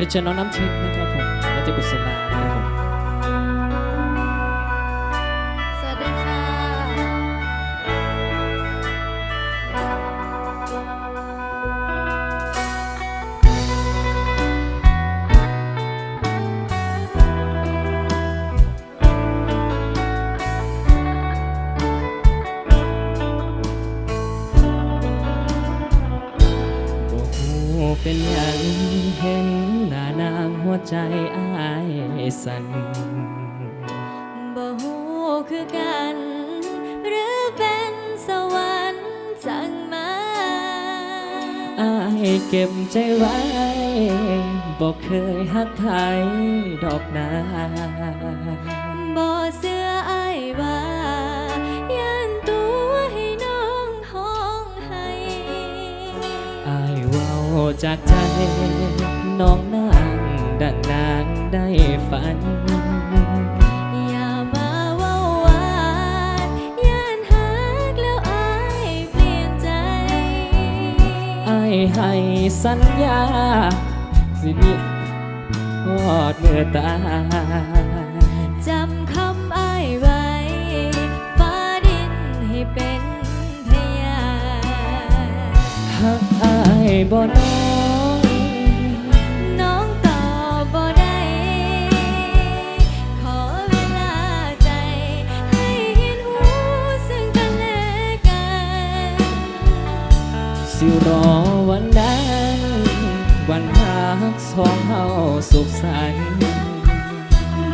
ริชน้องน้ำทิพย์นะครับผมและจะกุศลานะครับผมสวัสดีค่ะโอ้เป็นอย่าง ใจอายสั่นบ่ฮู้คือกัน หรือเป็นสวรรค์สั่งมาอายเก็บใจไว้บอกเคยหักใครดอกนาบ่เสื้ออ้ายว่ายันตัวให้น้องห้องให้อายเว้าจากใจน้องนาง ดังนางได้ฝัน อย่ามาเว้าหวานยันหักแล้วอ้ายเปลี่ยนใจอายให้สัญญา สิมีหอดเมื่อตายจำคำอ้ายไว้ ฟ้าดินให้เป็นพยานหักอายบ่น้อ สิรอวันนั้น วันหักสองเฮาสุขสันต์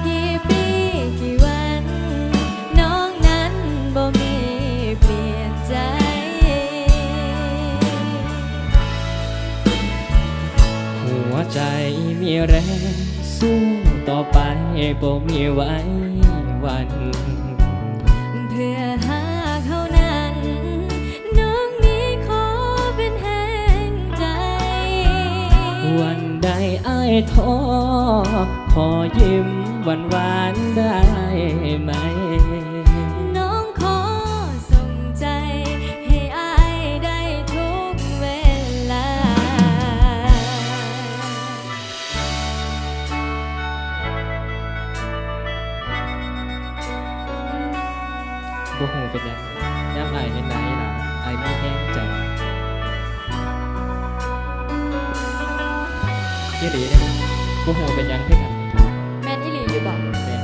กี่ปีกี่วัน น้องนั้นบ่มีเปลี่ยนใจ หัวใจมีแรงสู้ต่อไปบ่มีไว้วัน ท้อขอยิ้มหวานหวานๆได้ไหม น้องขอส่งใจ ให้อายได้ทุกเวลา บ่หูเป็นหยังย่ำอายเห็นไหนล่ะอายมีแห้งใจ ยี่ดีเนี่ยบ่หูเป็นหยังคือกันแม่นอีหลีอยู่บอกแม่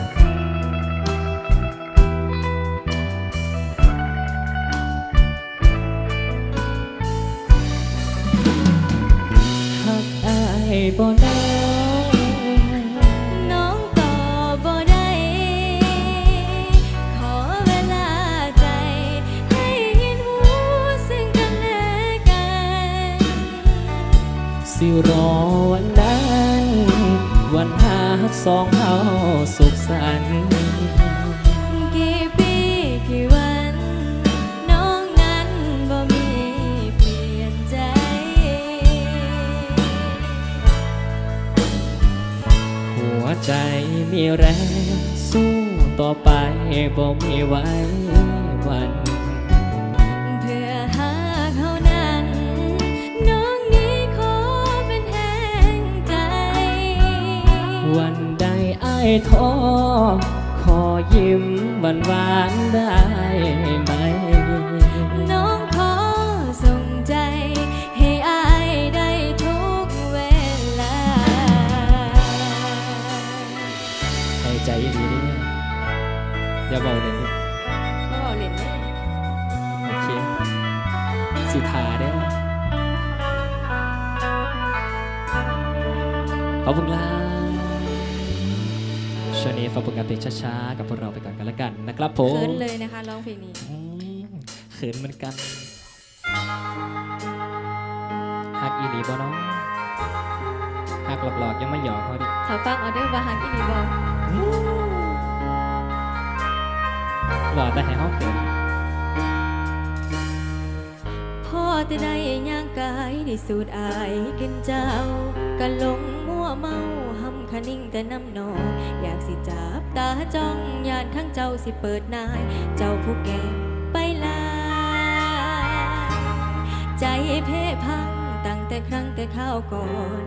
หักอายบ่น้อ วันนั้น วันหักสองเฮาสุขสันต์กี่ปีกี่วัน น้องนั้นบ่มีเปลี่ยนใจ หัวใจมีแรงสู้ต่อไปบ่มีไว้วัน ท้อขอยิ้มหวานหวานๆได้ไหม ขินเหมือนกันฮักอีหลีบ่น้องฮักหลอกๆยังไม่หยอกเขาดิถ้าฟังออเดอร์บาฮันอีนีบอกหล่อแต่ให้ห้องเขินพ่อแต่ได้ย่างกายได้สูดอายกินเจ้าก็หลงมั่วเมาหำคะนิ่งแต่น้ำนองอยากสิจับตาจ้องยานทั้งเจ้าสิเปิดนาย เจ้าผู้แก่ ใจเพ่พังตั้งแต่ครั้งแต่ข้าวก่อน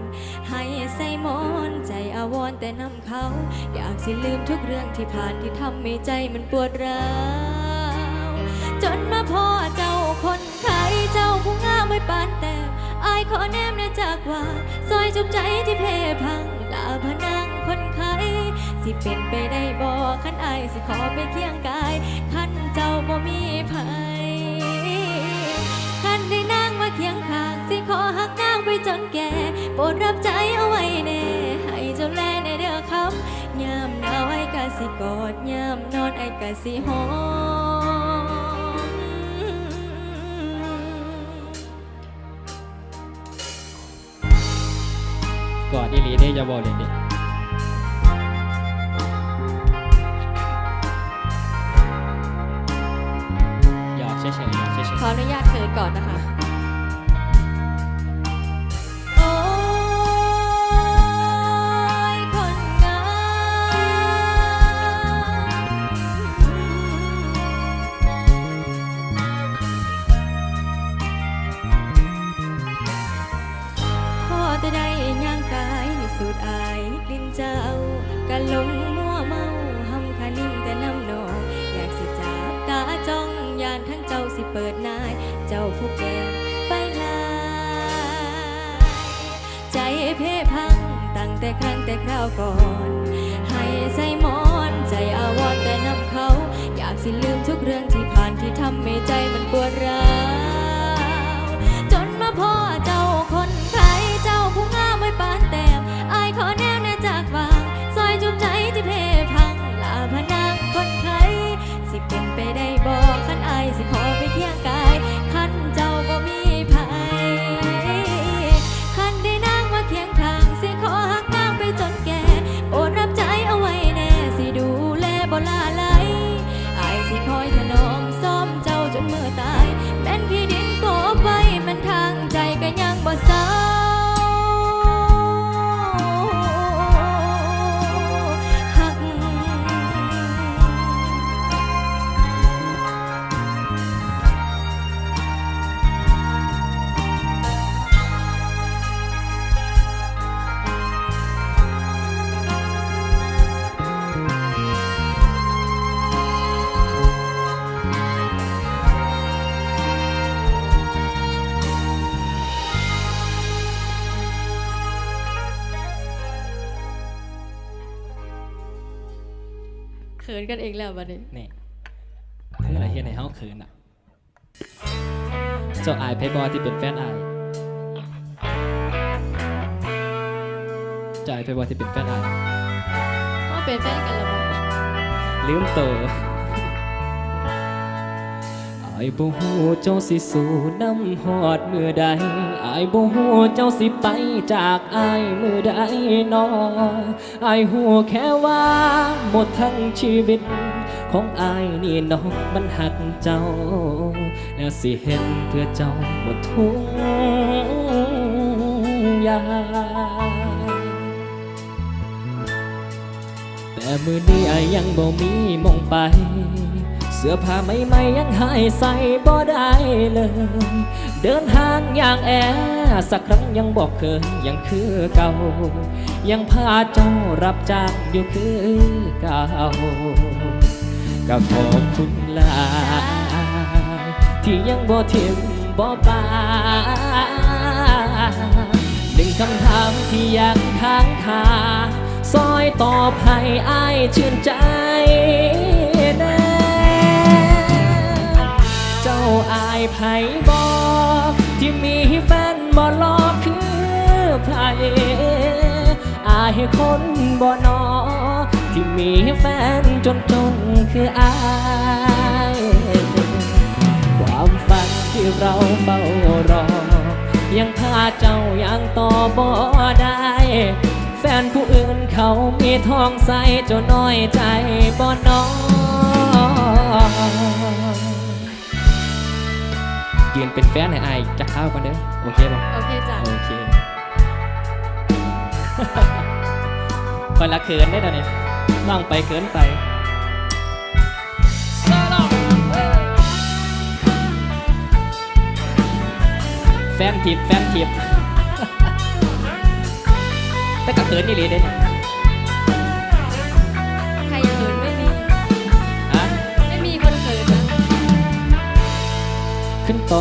ให้ใส่มอนใจอาวรแต่นำเขา อยากสิลืมทุกเรื่องที่ผ่านที่ทำให้ใจมันปวดร้าวจนมาพ่อเจ้าคนไข้เจ้าผู้งามไม่ปานแต่อายขอแนมในจากว่าซอยจุบใจที่เพพังลาพนังคนไข้สิเป็นไปได้บ่ขันอายสิขอไปเคียงกายขันเจ้าบ่มีภัย เคียงข้างสิขอหักนางไปจนแก่ โปรดรับใจเอาไว้แน่ให้เจ้าแลในเด้อคำยามหนาวไอ้กะสิกอดยามนอนไอ้กะสิหอมกอดอีหลีได้อย่าบอกเลยดิหยอกเฉยๆหยอกเฉยขออนุญาตเธอก่อนนะคะ รั้งแต่คราวก่อน ให้ใส่มอนใจอาวร์แต่นำเขา อยากสิลืมทุกเรื่องที่ผ่านที่ทำให้ใจมันปวดร้าว เขินกันเองแล้วบัดนี้ๆนี่เพื่ออะไรเฮ็ดให้เฮาเขินอะ เจ้าอายไพบอที่เป็นแฟนอายเจ้าอายไพบอที่เป็นแฟนอายว่าเป็นแฟนกันแล้วบอกลืมโตว อายบ่ฮู้เจ้าสิสู่น้ำฮอดเมื่อใดอายบ่ฮู้เจ้าสิไปจากอายมือใดนออายฮู้แค่ว่าหมดทั้งชีวิต ของอายนี่น้องมันหักเจ้า แล้วสิเห็นเพื่อเจ้าหมดทุกอย่างแต่มือนี้อายยังบ่มีมองไป สื้อผ้าใหม่ๆยังหายใส่บ่ได้เลย เดินทางอย่างแอสักครั้งยังบอกเคยยังคือเก่า ยังพาเจ้ารับจ้างอยู่คือเก่าก็ขอบคุณลาที่ยังบ่ทิ้งบ่ปาหนึ่งคำถามที่ยังค้างคาซอยตอบให้อายชื่นใจแน่ อายไผบอที่มีแฟนบ่รอคือไผอายคนบ่นอที่มีแฟนจนจนคืออาย ความฝันที่เราเฝ้ารอ ยังพาเจ้ายังต่อบ่ได้ แฟนผู้อื่นเขามีทองใสจ้าน้อยใจบ่นอ ยืนเป็นแฟนไอ้อจักข้ากันเด้อโอเคป่ะโอเคจ้ะโอเคคนละเขินได้ตอนนี้นั่งไปเขินไปแฟนทิปแฟนทิปแต่ก็เขินนี่เลยเด้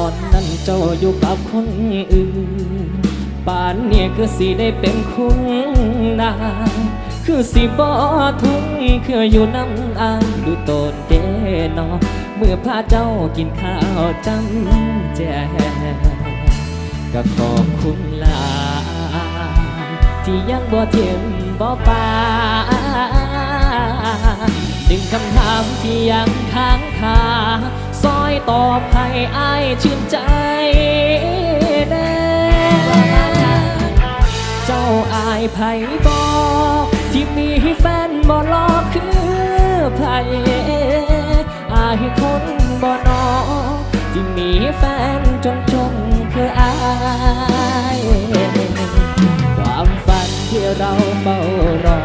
อนนั้นเจ้าอยู่กับคนอื่นป่านเนี่ยคือสิได้เป็นคุณนายคือสิบ่ทุกข์คืออยู่น้ำอายดูโตนเดนอเมื่อพาเจ้ากินข้าวจำแจก็ขอบคุณลาที่ยังบ่เทียมบ่ปา ดึงคำถามที่ยังค้างคาซอยตอบให้อายชื่นใจแน่เจ้าอายไผบอกที่มีแฟนบ่รอคือไผอายคนบ่นอที่มีแฟนจนจนคืออายความฝันที่เราเฝ้ารอ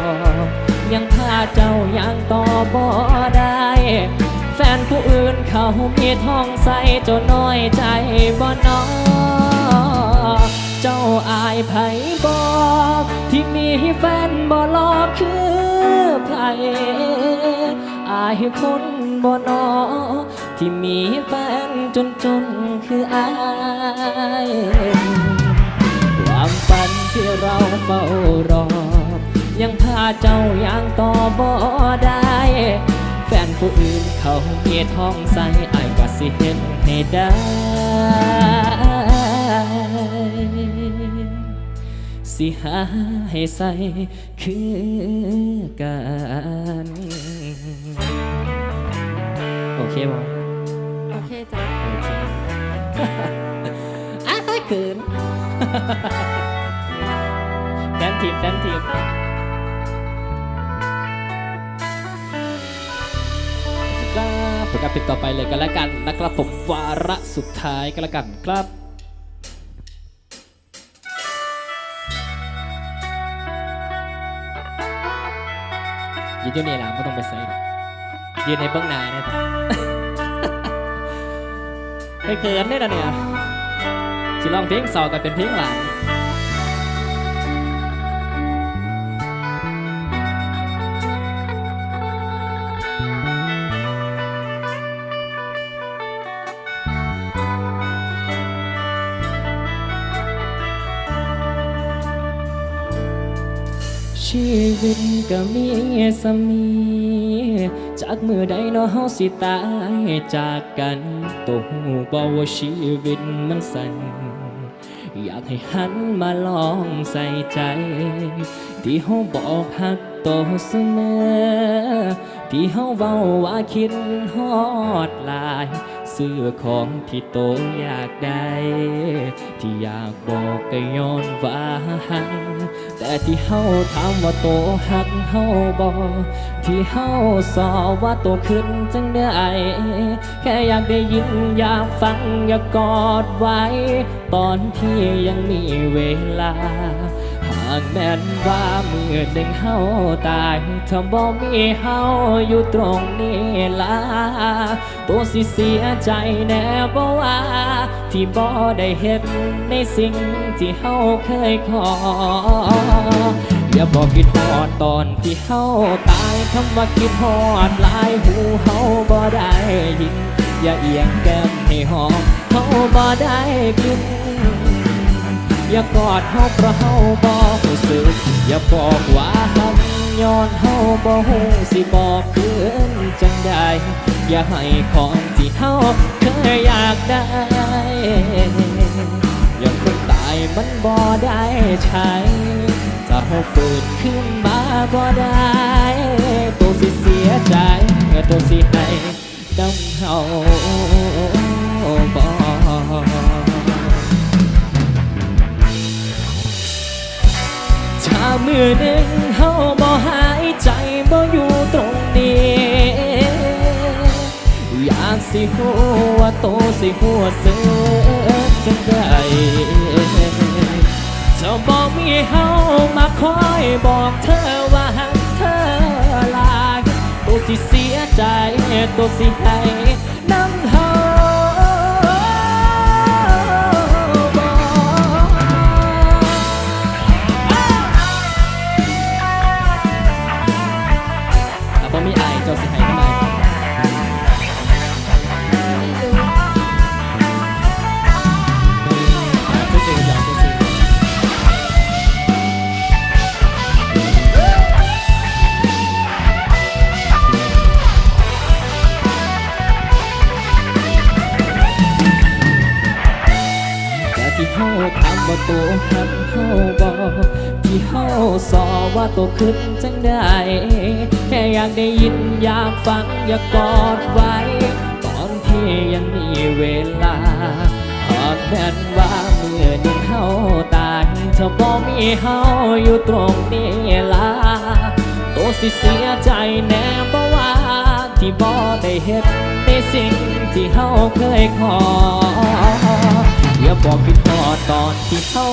ยังพาเจ้ายังต่อบ่ได้ แฟนผู้อื่นเขามีท้องใสจนน้อยใจบ่นอเจ้าอายไผบอกที่มีแฟนบ่รอคือไผอายคนบ่นอที่มีแฟนจนจนคืออายความฝันที่เราเฝ้ารอ ยังพาเจ้ายังต่อบ่ได้ แฟนผู้อื่นเขามีท้องใสไอายก็สิเห็นให้ได้สิหาให้ใส่คือกันโอเคบ่โอเคจ้ะโอเคอ้าวเกินแฟนทีมแฟนทีม ครับผลการติดต่อไปเลยกันแล้วกันนะครับผมวาระสุดท้ายกันแล้วกันครับยืนอยู่นี่แหละไม่ต้องไปใส่หรอกยืนในเบื้องหน้าเนี่ยไม่เขินได้ละเนี่ยสิลองเพลงสอกันเป็นเพลงหวาน ก็มีสามีจากมือใดนาะเฮาสิตายจากกันตัวหูบอกว่าชีวิตมันสั้นอยากให้หันมาลองใส่ใจ ที่เฮาบอกหักโตเสมอ ที่เฮาเว้าว่าคิดฮอดลาย ซื้อของที่โตอยากได้ ที่อยากบอกก็ย้อนว่าหักแต่ที่เฮาถามว่าโตหักเฮาบอกที่เฮาสอว่าโตขึ้นจังได้ แค่อยากได้ยินอยากฟังอยากกอดไว้ ตอนที่ยังมีเวลาากแม่นว่ามือหนึ่งเฮาตายถ้าบ่มีเฮาอยู่ตรงนี้ล่ะตัวสิเสียใจแน่บ่ว่า ที่บ่ได้เห็นในสิ่งที่เฮาเคยขอ อย่าบอกคิดฮอดตอนที่เฮาตายคำว่าคิดฮอดหลายหูเฮาบ่ได้ยิน อย่าเอียงแก้มให้หอมเฮาบ่ได้กิน อย่ากอดเฮาเพราะเฮาบ่รู้สึก อย่าบอกว่าหักย้อนเฮาบ่ฮู้สิบอกคืนจังใดอย่าให้ของที่เฮาเคยอยากได้อย่างคนตายมันบ่ได้ใช้ถ้าเฮาฝืนขึ้นมาบ่ได้ตัวสิเสียใจตัวสิให้ดำเฮา อหนึ่งเฮาบ่หายใจบ่อยู่ตรงนี้ อยากสิหัวโตสิหัวเสือจังไดเจ้าบ่มีเฮามาคอยบอกเธอว่าหักเธอลายตัวสิเสียใจตัวสิให้ จ้าสิให้ก็ได้่ตัวหักเฮาบอกที่เฮาสอว่าตัวขึ้นจังได้ แค่อยากได้ยินอยากฟังอยากกอดไว้ ตอนที่ยังมีเวลาหากแม่นว่าเมื่อนึ่งเฮาตายจะบ่มีเฮาอยู่ตรงนี้ล่ะตัวสิเสียใจแน่บ่ว่าที่บ่ได้เฮ็ดในสิ่งที่เฮาเคยขออย่าบอกคิดฮอดตอนที่เฮา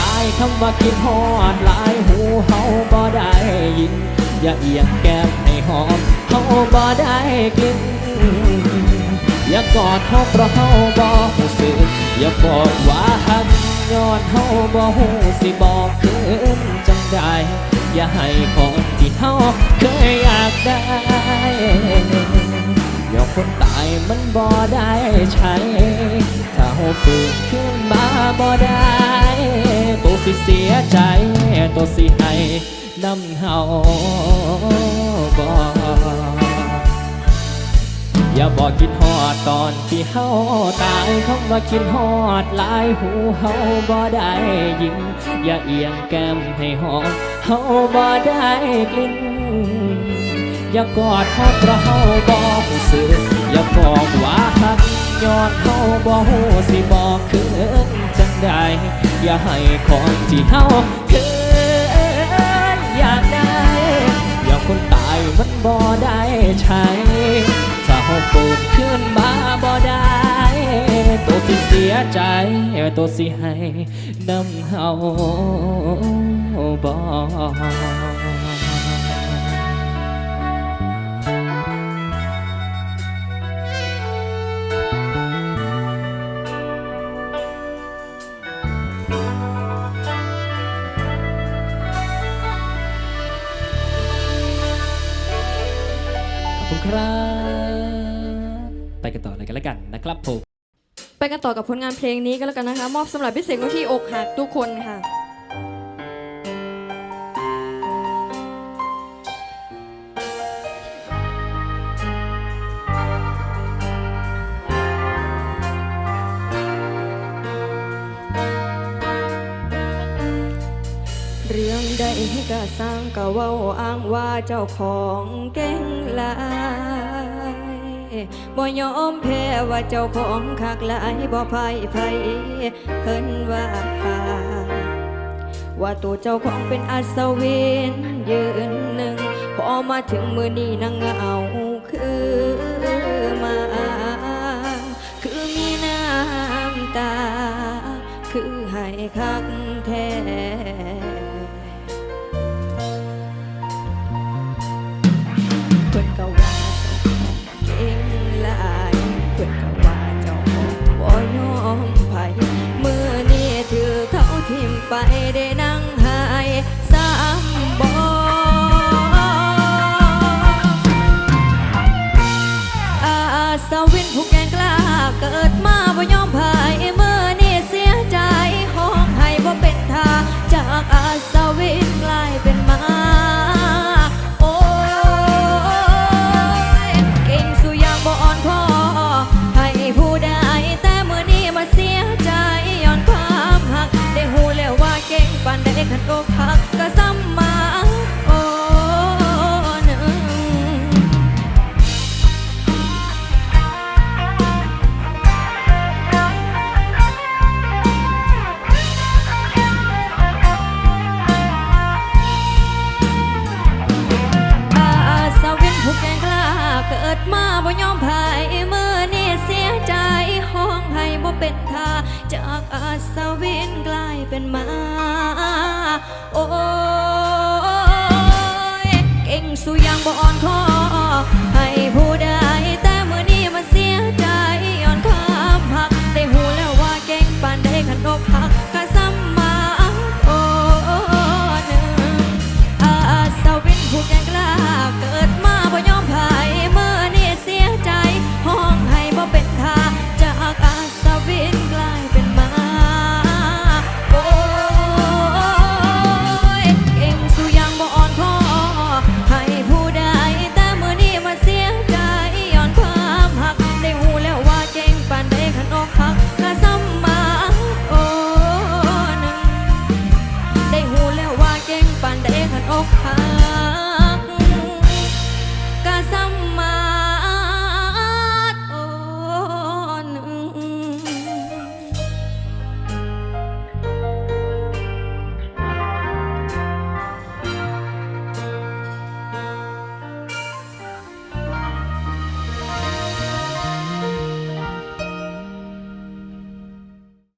ตายคำว่าคิดฮอดหลายหูเฮาบ่ได้ยิน อย่าเอียงแก้มให้หอมเฮาบ่ได้กิน อย่ากอดเฮาเพราะเฮาบ่รู้สึกอย่าบอกว่าหักย้อนเฮาบ่ฮู้สิบอกคืนจังใดอย่าให้ของที่เฮาเคยอยากได้อย่าคนตายมันบ่ได้ใช้ถ้าเฮาฟื้นขึ้นมาบ่ได้ตัวสิเสียใจตัวสิให้ นำเฮาบ่อย่าบอกคิดฮอดตอนที่เฮาตายคำว่าคิดฮอดหลายหูเฮาบ่ได้ยินอย่าเอียงแก้มให้หอมเฮาบ่ได้กลิ่นอย่ากอดเฮาเพราะเฮาบ่รู้สึกอย่าบอกว่าหักย้อนเฮาบ่ฮู้สิบอกคืนจังใดอย่าให้ของที่เฮาเคย ใช้ถ้าเฮาเปิดขึ้นมาบ่ได้ตัวสิเสียใจตัวสิให้น้ำเฮาบ่ นะครับผมไปกันต่อกับผลงานเพลงนี้ก็แล้วกันนะคะ มอบสำหรับพิเศษที่อกหักทุกคนค่ะเรื่องใดก็สร้างก็เว้าอ้างว่าเจ้าของเก่งลา บ่ยอมแพ้ว่าเจ้าของคักหลายบ่พ่ายไผเพิ่นว่าว่าตัวเจ้าของเป็นอัศวินยืนหนึ่งพอมาถึงมือนี้นางเหงาคือมาคือมีน้ำตา คือให้คัก จากอาสวินกลายเป็นมาโอ้